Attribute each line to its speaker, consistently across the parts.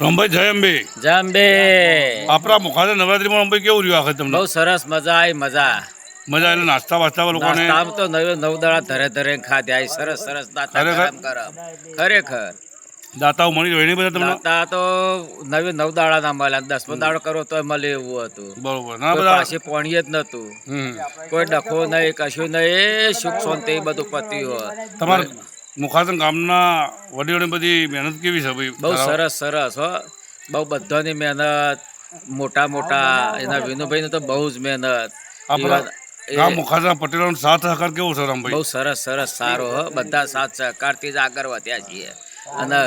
Speaker 1: રમભાઈ જય અંબે.
Speaker 2: જંબે
Speaker 1: આપણા મુખાતે નવરાત્રીમાં રમભાઈ કેવું રહ્યું આખે તમને?
Speaker 2: બહુ સરસ મજા આવી મજા.
Speaker 1: મજા એટલે નાસ્તા વાસ્તા લોકોને?
Speaker 2: આમ તો નવ નવ દાડા ધરે ધરે ખાધ્યા સરસ સરસ દાતા? ગરમ ગરમ. ખરેખર.
Speaker 1: દાતાઓ મળી રહ્યો એની બધા તમને?
Speaker 2: દાતા તો નવે નવ દાડા ના મળ્યા દસ દાડો કરો તો મળે એવું હતું.
Speaker 1: બરોબર. ના બધા
Speaker 2: પાછી પોણીએ જ નતું કોઈ ડખો નહીં કશું નહીં સુખ શાંતિ બધું પત્યું હોય
Speaker 1: તમારા મુખાતન ગામના વડીલોની બધી મહેનત કેવી છે ભાઈ?
Speaker 2: બહુ સરસ સરસ હો. બહુ બધાની મહેનત મોટા મોટા એના વિનુભાઈની તો બહુ જ મહેનત.
Speaker 1: ગામ મુખાતના પટેલોનો સાથ સહકાર કેવો છે રામભાઈ?
Speaker 2: બહુ સરસ સરસ સારો હો. બધા સાથ સહકારથી જ આગળ વધ્યા છીએ. અને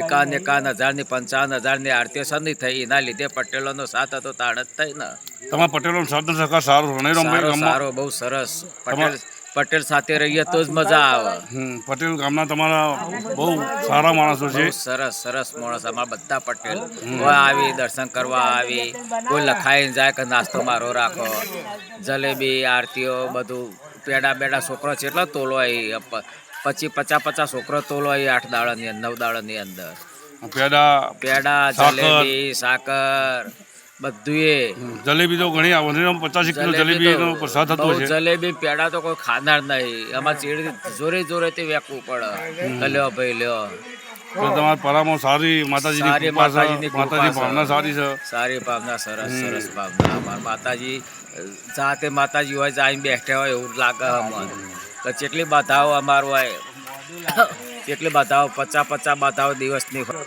Speaker 2: એકાવન એકાવન હજારની પંચાવન હજારની આરતીઓ નહીં થઈ એના લીધે પટેલોનો સાથ હતો તાણ જ થઈ ને.
Speaker 1: તમારા પટેલોનો સાથ સહકાર સારો
Speaker 2: સારો સારો બહુ સરસ. પટેલ પટેલ સાથે રહીએ તો જ મજા આવે.
Speaker 1: હમ પટેલ ગામના તમારા બહુ સારા માણસો છે.
Speaker 2: સરસ સરસ માણસ અમારા બધા પટેલ. કોઈ આવી દર્શન કરવા આવી. કોઈ લખાઈને જાય કે નાસ્તો મારો રાખો. જલેબી આરતીઓ બધું. પેડા બેડા છોકરો છે એટલો તોલો આવી પછી પચાસ પચાસ છોકરો તોલો આવી આઠ દાડાની અંદર નવ દાડાની અંદર.
Speaker 1: પેડા
Speaker 2: પેડા જલેબી સાકર. બધું
Speaker 1: જલેબી તો ઘણી આવે પચાસ કિલો જલેબીનો પ્રસાદ થતો છે.
Speaker 2: જલેબી પેડા તો કોઈ ખાનાર નહીં. આમાં ચીડ જોરે જોરે તે વેકવું પડે. લ્યો ભાઈ લ્યો.
Speaker 1: તો તમારા પરામો સારી માતાજીની
Speaker 2: સારી
Speaker 1: કૃપા છે
Speaker 2: માતાજીની
Speaker 1: માતાજી. ભાવના સારી છે.
Speaker 2: સારી ભાવના સરસ સરસ ભાવના. અમાર માતાજી જાતે માતાજી હોય જાય બેઠા હોય એવું લાગે અમને. તો જેટલી બાધાઓ અમારું હોય કેટલી બાધાઓ પચાસ પચાસ બાધાઓ દિવસની હોય.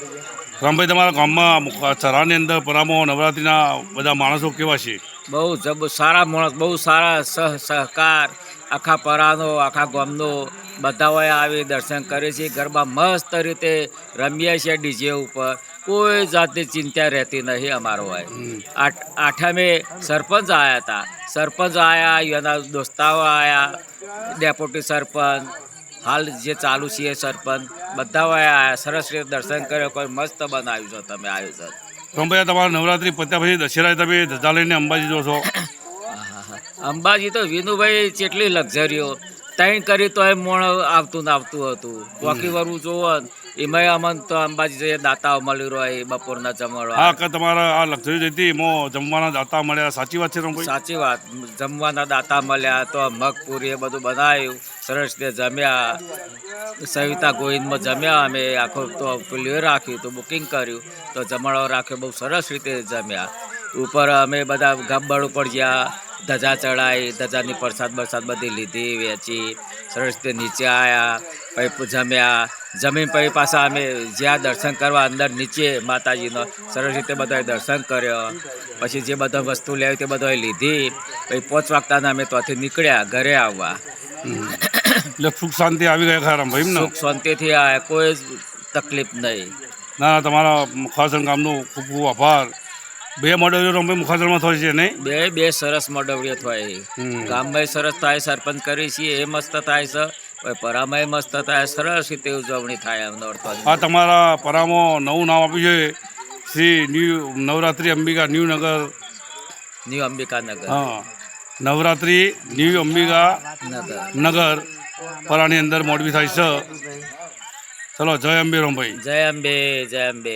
Speaker 1: રામભાઈ તમારા ગામમાં સરાની ચરાની અંદર પરામો નવરાત્રીના બધા માણસો કેવા છે?
Speaker 2: બહુ જબ સારા માણસ બહુ સારા સહ સહકાર આખા પરાનો આખા ગામનો બધા હોય આવી દર્શન કરે છે. ગરબા મસ્ત રીતે રમીએ છીએ ડીજે ઉપર. કોઈ જાતની ચિંતા રહેતી નહીં અમારો હોય આઠ આઠમે સરપંચ આવ્યા હતા. સરપંચ આવ્યા એના દોસ્તાઓ આવ્યા ડેપ્યુટી સરપંચ હાલ જે ચાલુ છે સરપંચ બધા સરસ રીતે દર્શન કર્યો. કોઈ મસ્ત બનાવ્યું છો તમે આયોજન.
Speaker 1: તો ભાઈ તમારા નવરાત્રી પત્યા પછી દશેરા તમે ધજા લઈને અંબાજી જો છો
Speaker 2: અંબાજી તો વિનુભાઈ જેટલી લક્ઝરીઓ ત્રણ કરી તો એ મોણ આવતું ને આવતું હતું. બાકી વરવું જોવો ને, એમાંય અમન તો અંબાજી જઈએ દાતા મળી રહ્યો બપોરના
Speaker 1: હા કે તમારા આ લક્ઝરી જતી એમાં જમવાના દાતા મળ્યા સાચી વાત છે રામભાઈ
Speaker 2: સાચી વાત. જમવાના દાતા મળ્યા તો મગપુરી એ બધું બનાવ્યું સરસ રીતે જમ્યા. સવિતા ગોવિંદમાં જમ્યા અમે આખો તો પેલું રાખ્યું તો બુકિંગ કર્યું તો જમણો રાખ્યો બહુ સરસ રીતે જમ્યા. ઉપર અમે બધા ગબ્બડ ઉપર ગયા ધજા ચડાવી ધજાની પ્રસાદ બરસાદ બધી લીધી વેચી સરસ રીતે નીચે આવ્યા પછી જમ્યા જમીન પછી પાછા અમે જ્યાં દર્શન કરવા અંદર નીચે માતાજીનો સરસ રીતે બધાએ દર્શન કર્યો. પછી જે બધા વસ્તુ લેવી તે બધાએ લીધી. પછી પાંચ વાગતાના અમે ત્યાંથી નીકળ્યા ઘરે આવવા.
Speaker 1: એટલે સુખ શાંતિ આવી ગયા ખરા ભાઈ
Speaker 2: સુખ શાંતિથી આ કોઈ જ તકલીફ નહીં.
Speaker 1: ના તમારા મુખાસન ગામનો ખૂબ ખૂબ આભાર. બે મોડેલો રામભાઈ મુખાસનમાં થાય છે નહીં?
Speaker 2: બે બે સરસ મોડવડીઓ થાય.
Speaker 1: ગામ
Speaker 2: ગામમાં સરસ થાય સરપંચ કરી છીએ એ મસ્ત થાય છે. પછી પરામાં મસ્ત થાય સરસ રીતે ઉજવણી થાય એમ
Speaker 1: આ તમારા પરામો નવું નામ આપ્યું છે. શ્રી ન્યૂ નવરાત્રી અંબિકા ન્યૂ નગર.
Speaker 2: ન્યૂ અંબિકાનગર
Speaker 1: હા. નવરાત્રી ન્યૂ અંબિકા
Speaker 2: નગર.
Speaker 1: નગર. પરાની અંદર મોડવી થાય છે. ચલો જય અંબે રોમભાઈ
Speaker 2: જય અંબે જય અંબે.